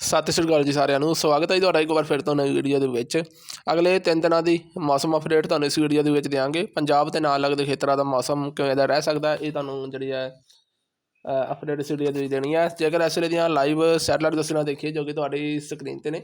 ਸਤਿ ਸ਼੍ਰੀ ਅਕਾਲ ਜੀ ਸਾਰਿਆਂ ਨੂੰ। ਸਵਾਗਤ ਹੈ ਜੀ ਤੁਹਾਡਾ ਇੱਕ ਵਾਰ ਫਿਰ ਤੋਂ ਨਵੀਂ ਵੀਡੀਓ ਦੇ ਵਿੱਚ। ਅਗਲੇ ਤਿੰਨ ਦਿਨਾਂ ਦੀ ਮੌਸਮ ਅਪਡੇਟ ਤੁਹਾਨੂੰ ਇਸ ਵੀਡੀਓ ਦੇ ਵਿੱਚ ਦਿਆਂਗੇ। ਪੰਜਾਬ ਤੇ ਨਾਲ ਲੱਗਦੇ ਖੇਤਰਾਂ ਦਾ ਮੌਸਮ ਕਿਵੇਂ ਦਾ ਰਹਿ ਸਕਦਾ ਇਹ ਤੁਹਾਨੂੰ ਜਿਹੜੀ ਹੈ ਅਪਡੇਟ ਇਸ ਦੇ ਵਿੱਚ ਦੇਣੀ ਹੈ ਜੇਕਰ ਇਸ ਵੇਲੇ ਦੀਆਂ ਲਾਈਵ ਸੈਟਲਾਈਟ ਤਸਵੀਰਾਂ ਦੇਖੀਏ, ਜੋ ਕਿ ਤੁਹਾਡੀ ਸਕਰੀਨ ਤੇ ਨੇ।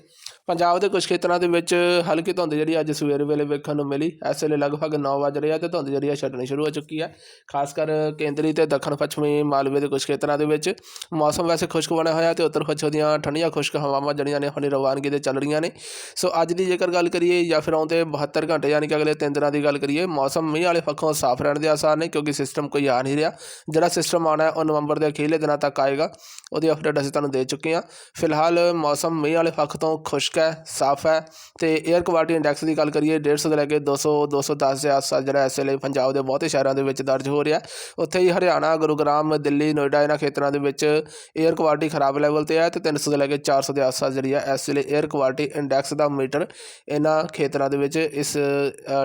ਪੰਜਾਬ ਦੇ ਕੁਝ ਖੇਤਰਾਂ ਦੇ ਵਿੱਚ ਹਲਕੀ ਧੁੰਦ ਜਿਹੜੀ ਅੱਜ ਸਵੇਰ ਵੇਲੇ ਵੇਖਣ ਨੂੰ ਮਿਲੀ। ਇਸ ਵੇਲੇ ਲਗਭਗ 9 ਵਜ ਰਿਹਾ ਆ ਤੇ ਧੁੰਦ ਜਿਹੜੀ ਹੈ ਛੱਡਣੀ ਸ਼ੁਰੂ ਹੋ ਚੁੱਕੀ ਹੈ ਖਾਸ ਕਰ ਕੇਂਦਰੀ ਤੇ ਦੱਖਣ ਪੱਛਮੀ ਮਾਲਵੇ ਦੇ ਕੁਝ ਖੇਤਰਾਂ ਦੇ ਵਿੱਚ ਮੌਸਮ ਵੈਸੇ ਖੁਸ਼ਕ ਬਣਿਆ ਹੋਇਆ ਤੇ ਉੱਤਰ ਪੱਛਮ ਦੀਆਂ ਠੰਡੀਆਂ ਖੁਸ਼ਕ ਹਵਾਵਾਂ ਜਿਹੜੀਆਂ ਨੇ ਆਪਣੀ ਰਵਾਨਗੀ ਤੇ ਚੱਲ ਰਹੀਆਂ ਨੇ। ਸੋ ਅੱਜ ਦੀ ਜੇਕਰ ਗੱਲ ਕਰੀਏ ਜਾਂ ਫਿਰ ਆਉਂਦੇ 72 ਘੰਟੇ ਯਾਨੀ ਕਿ ਅਗਲੇ 3 ਦਿਨਾਂ ਦੀ ਗੱਲ ਕਰੀਏ, ਮੌਸਮ ਮੀਂਹ ਵਾਲੇ ਪੱਖੋਂ ਸਾਫ਼ ਰਹਿਣ ਦੇ ਆਸਾਰ ਨੇ ਕਿਉਂਕਿ ਸਿਸਟਮ ਕੋਈ ਆ ਨਹੀਂ ਰਿਹਾ। ਜਿਹੜਾ ਸਿਸਟਮ ਆਉਣਾ ਹੈ, ਉਹ ਸਤੰਬਰ ਦੇ ਅਖੀਰਲੇ ਦਿਨਾਂ ਤੱਕ ਆਏਗਾ। ਉਹਦੀ ਅਪਡੇਟ ਅਸੀਂ ਤੁਹਾਨੂੰ ਦੇ ਚੁੱਕੇ ਹਾਂ। ਫਿਲਹਾਲ ਮੌਸਮ ਮੀਂਹ ਵਾਲੇ ਪੱਖ ਤੋਂ ਖੁਸ਼ਕ ਹੈ, ਸਾਫ਼ ਹੈ ਤੇ 에ਅਰ ਕੁਆਲਿਟੀ ਇੰਡੈਕਸ ਦੀ ਗੱਲ ਕਰੀਏ 150 ਤੋਂ ਲੈ ਕੇ 200 210 ਦੇ ਆਸ-ਪਾਸ ਜਿਹੜਾ ਇਸ ਲਈ ਪੰਜਾਬ ਦੇ ਬਹੁਤੇ ਸ਼ਹਿਰਾਂ ਦੇ ਵਿੱਚ ਦਰਜ ਹੋ ਰਿਹਾ। ਉੱਥੇ ਹੀ ਹਰਿਆਣਾ, ਗੁਰੂਗ੍ਰਾਮ, ਦਿੱਲੀ, ਨੋਇਡਾ ਇਹਨਾਂ ਖੇਤਰਾਂ ਦੇ ਵਿੱਚ 에ਅਰ ਕੁਆਲਿਟੀ ਖਰਾਬ ਲੈਵਲ ਤੇ ਹੈ ਤੇ 300 ਤੋਂ ਲੈ ਕੇ 400 ਦੇ ਆਸ-ਪਾਸ ਜਿਹੜੀ ਹੈ ਇਸ ਲਈ 에ਅਰ ਕੁਆਲਿਟੀ ਇੰਡੈਕਸ ਦਾ ਮੀਟਰ ਇਹਨਾਂ ਖੇਤਰਾਂ ਦੇ ਵਿੱਚ ਇਸ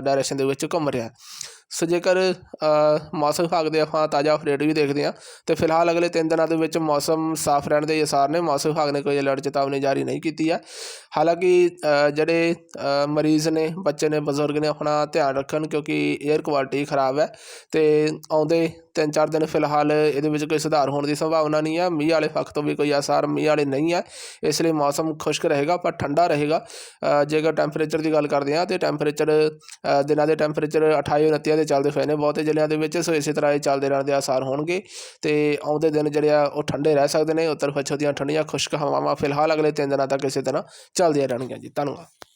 ਡਾਇਰੈਕਸ਼ਨ ਦੇ ਵਿੱਚ ਘੁੰਮ ਰਿਹਾ। ਸੋ ਜੇਕਰ ਮੌਸਮ ਵਿਭਾਗ ਦੇ ਆਪਾਂ ਤਾਜ਼ਾ ਅਪਡੇਟ ਵੀ ਦੇਖਦੇ ਹਾਂ, ਤੇ ਫਿਲਹਾਲ ਅਗਲੇ 3 ਦਿਨਾਂ ਦੇ ਵਿੱਚ ਮੌਸਮ ਸਾਫ਼ ਰਹਿਣ ਦੇ ਅਸਾਰ ਨੇ, ਮੌਸਮ ਵਿਭਾਗ ਨੇ ਕੋਈ ਅਲਰਟ ਚੇਤਾਵਨੀ ਜਾਰੀ ਨਹੀਂ ਕੀਤੀ ਹੈ। ਹਾਲਾਂਕਿ ਜਿਹੜੇ ਮਰੀਜ਼ ਨੇ, ਬੱਚੇ ਨੇ, ਬਜ਼ੁਰਗ ਨੇ ਆਪਣਾ ਧਿਆਨ ਰੱਖਣ ਕਿਉਂਕਿ 에ਅਰ ਕੁਆਲਿਟੀ ਖਰਾਬ ਹੈ, ਤੇ ਆਉਂਦੇ ਤਿੰਨ ਚਾਰ ਦਿਨ ਫਿਲਹਾਲ ਇਹਦੇ ਵਿੱਚ ਕੋਈ ਸੁਧਾਰ ਹੋਣ ਦੀ ਸੰਭਾਵਨਾ ਨਹੀਂ ਹੈ। ਮੀਂਹ ਵਾਲੇ ਪੱਖ ਤੋਂ ਵੀ ਕੋਈ ਆਸਾਰ ਮੀਂਹ ਵਾਲੇ ਨਹੀਂ ਹੈ, ਇਸ ਲਈ ਮੌਸਮ ਖੁਸ਼ਕ ਰਹੇਗਾ ਪਰ ਠੰਡਾ ਰਹੇਗਾ। ਜੇਕਰ ਟੈਂਪਰੇਚਰ ਦੀ ਗੱਲ ਕਰਦੇ ਹਾਂ, ਤੇ ਟੈਂਪਰੇਚਰ ਦਿਨਾਂ ਦੇ ਟੈਂਪਰੇਚਰ 28 29 ਦੇ ਚੱਲਦੇ ਪਏ ਨੇ, ਬਹੁਤੇ ਜ਼ਿਲ੍ਹਿਆਂ ਦੇ ਵਿੱਚ, ਸੋ ਇਸੇ ਤਰ੍ਹਾਂ ਇਹ ਚੱਲਦੇ ਰਹਿਣ ਦੇ ਆਸਾਰ ਹੋਣਗੇ। ਤੇ ਆਉਂਦੇ ਦਿਨ ਜਿਹੜੇ ਆ, ਉਹ ਠੰਡੇ ਰਹਿ ਸਕਦੇ ਨੇ ਉੱਤਰ ਪੱਛਮ ਦੀਆਂ ਠੰਡੀਆਂ ਖੁਸ਼ਕ ਹਵਾਵਾਂ ਫਿਲਹਾਲ ਅਗਲੇ ਤਿੰਨ ਦਿਨਾਂ ਤੱਕ ਇਸੇ ਤਰ੍ਹਾਂ ਚੱਲਦੀਆਂ ਰਹਿਣਗੀਆਂ ਜੀ। ਧੰਨਵਾਦ।